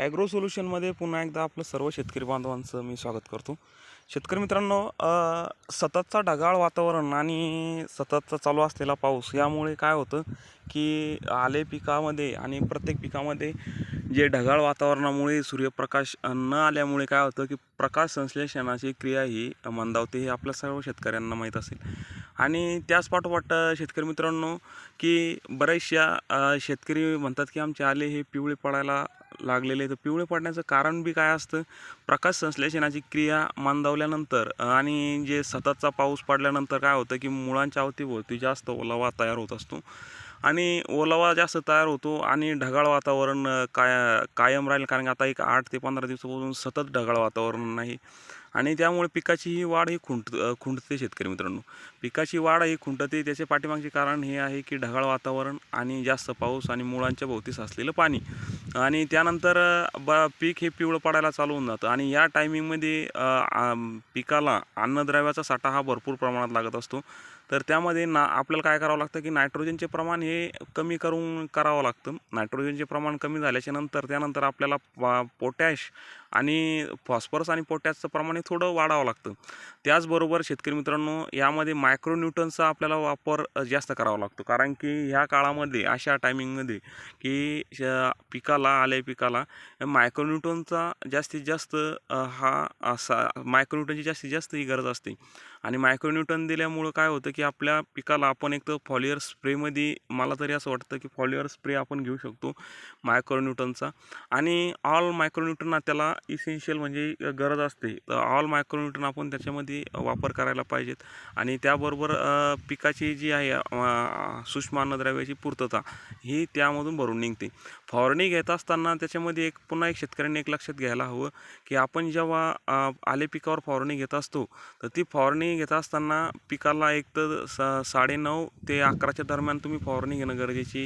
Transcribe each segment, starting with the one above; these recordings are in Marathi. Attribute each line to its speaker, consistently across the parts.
Speaker 1: ॲग्रो सोल्युशनमध्ये पुन्हा एकदा आपलं सर्व शेतकरी बांधवांचं मी स्वागत करतो. शेतकरी मित्रांनो सततचा ढगाळ वातावरण आणि सततचा चालू असलेला पाऊस यामुळे काय होतं की आले पिकामध्ये आणि प्रत्येक पिकामध्ये जे ढगाळ वातावरणामुळे सूर्यप्रकाश न आल्यामुळे काय होतं की प्रकाश संश्लेषणाची क्रिया ही मंदावते हे आपल्या सर्व शेतकऱ्यांना माहीत असेल. आणि त्याच पाठोपाठ शेतकरी मित्रांनो की बऱ्याचशा शेतकरी म्हणतात की आमचे आले हे पिवळे पडायला लागलेले तर पिवळे पडण्याचं कारण बी काय असतं? प्रकाश संश्लेषणाची क्रिया मंदावल्यानंतर आणि जे सततचा पाऊस पडल्यानंतर काय होतं की मुळांच्या अवतीभोवती जास्त ओलावा तयार होत असतो. आणि ओलावा जास्त तयार होतो आणि ढगाळ वातावरण काय कायम राहील. कारण आता एक आठ ते पंधरा दिवसापासून सतत ढगाळ वातावरण नाही. आणि त्यामुळे पिकाची ही वाढ ही खुंट खुंटते शेतकरी मित्रांनो. पिकाची वाढ ही खुंटते त्याचे पाठीमागचे कारण हे आहे की ढगाळ वातावरण आणि जास्त पाऊस आणि मुळांच्या भोवती साचलेलं पाणी. आणि त्यानंतर ब पीक हे पिवळं पडायला चालू होऊन जातं आणि या टायमिंगमध्ये पिकाला अन्नद्रव्याचा साठा हा भरपूर प्रमाणात लागत असतो. तर त्यामध्ये ना आपल्याला काय करावं लागतं की नायट्रोजनचे प्रमाण हे कमी करून करावं लागतं. नायट्रोजनचे प्रमाण कमी झाल्याच्यानंतर त्यानंतर आपल्याला पा पोटॅश आणि फॉस्फरस आणि पोटॅशचं प्रमाण हे थोडं वाढावं लागतं. त्याचबरोबर शेतकरी मित्रांनो यामध्ये मायक्रोन्यूटनचा आपल्याला वापर जास्त करावा लागतो. कारण की ह्या काळामध्ये अशा टायमिंगमध्ये की पिकाला आल्या पिकाला मायक्रोन्यूटनचा जास्तीत जास्त हा असा मायक्रोन्यूटनची जास्तीत जास्त ही गरज असते. आणि मायक्रोन्यूटन दिल्यामुळं काय होतं की आपल्या पिकाला आपण एक तर फॉलिअर स्प्रेमध्ये मला तरी असं वाटतं की फॉलिअर स्प्रे आपण घेऊ शकतो मायक्रोन्यूटनचा आणि ऑल मायक्रोन्यूटन त्याला इसेन्शियल म्हणजे गरज असते. तर ऑल मायक्रोन्यूटन आपण त्याच्यामध्ये वापर करायला पाहिजेत. आणि त्याबरोबर पिकाची जी आहे अ, सूक्ष्म अन्नद्रव्याची पूर्तता ही त्यामधून भरून निघते. फवारणी घेत असताना त्याच्यामध्ये एक पुन्हा एक शेतकऱ्यांनी एक लक्षात घ्यायला हवं की आपण जेव्हा आले पिकावर फवारणी घेत असतो तर ती फवारणी घेत असताना पिकाला एक तर सा साडेनऊ ते अकराच्या दरम्यान तुम्ही फवारणी घेणं गरजेची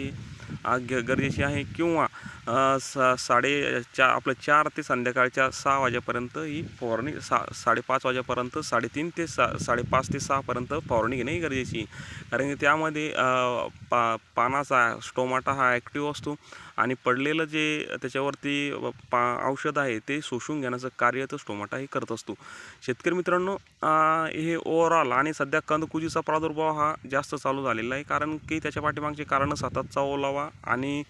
Speaker 1: ग- गरजेची आहे किंवा सा साडे चा आपलं चार ते संध्याकाळच्या सहा वाजेपर्यंत ही फवारणी सा साडेपाच वाजेपर्यंत साडेतीन ते सा साडेपाच ते सहापर्यंत फवारणी घेणंही गरजेची कारण की त्यामध्ये पा पानाचा स्टोमाटा हा ॲक्टिव्ह असतो आणि पडलेलं जे त्याच्यावरती पा औषध आहे ते शोषून घेण्याचं कार्य तो स्टोमाटा हे करत असतो. शेतकरी मित्रांनो हे ओव्हरऑल आणि सध्या कंदकुजीचा प्रादुर्भाव हा जास्त चालू झालेला आहे. कारण की त्याच्या पाठीमागचे कारणं सततचा ओलावा आणि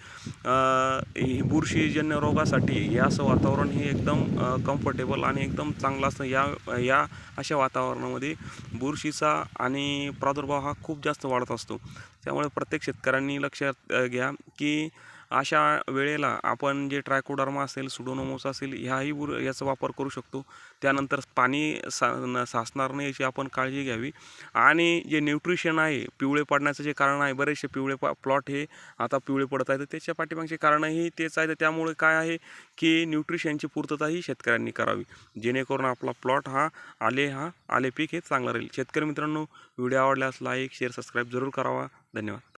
Speaker 1: ही बुरशीजन्य रोगासाठी हे असं वातावरण हे एकदम कम्फर्टेबल आणि एकदम चांगलं असतं. या या अशा वातावरणामध्ये बुरशीचा आणि प्रादुर्भाव हा खूप जास्त वाढत असतो. त्यामुळे प्रत्येक शेतकऱ्यांनी लक्षात घ्या की अशा वेळेला आपण जे ट्रायकोडर्मा असेल सुडोनोमोस असेल ह्याही बुर याचा वापर करू शकतो. त्यानंतर पाणी सा न- साचणार नाही याची आपण काळजी घ्यावी. आणि जे न्यूट्रिशन आहे पिवळे पडण्याचं जे कारण आहे बरेचसे पिवळे पा प्लॉट हे आता पिवळे पडत आहेत. तर त्याच्या पाठीमागचे कारणही तेच आहे. तर त्यामुळे काय आहे की न्यूट्रिशनची पूर्तता ही शेतकऱ्यांनी करावी. जेणेकरून आपला प्लॉट हा आले हा आले पीक हे चांगलं राहील. शेतकरी मित्रांनो व्हिडिओ आवडल्यास लाईक शेअर सबस्क्राईब जरूर करावा. धन्यवाद.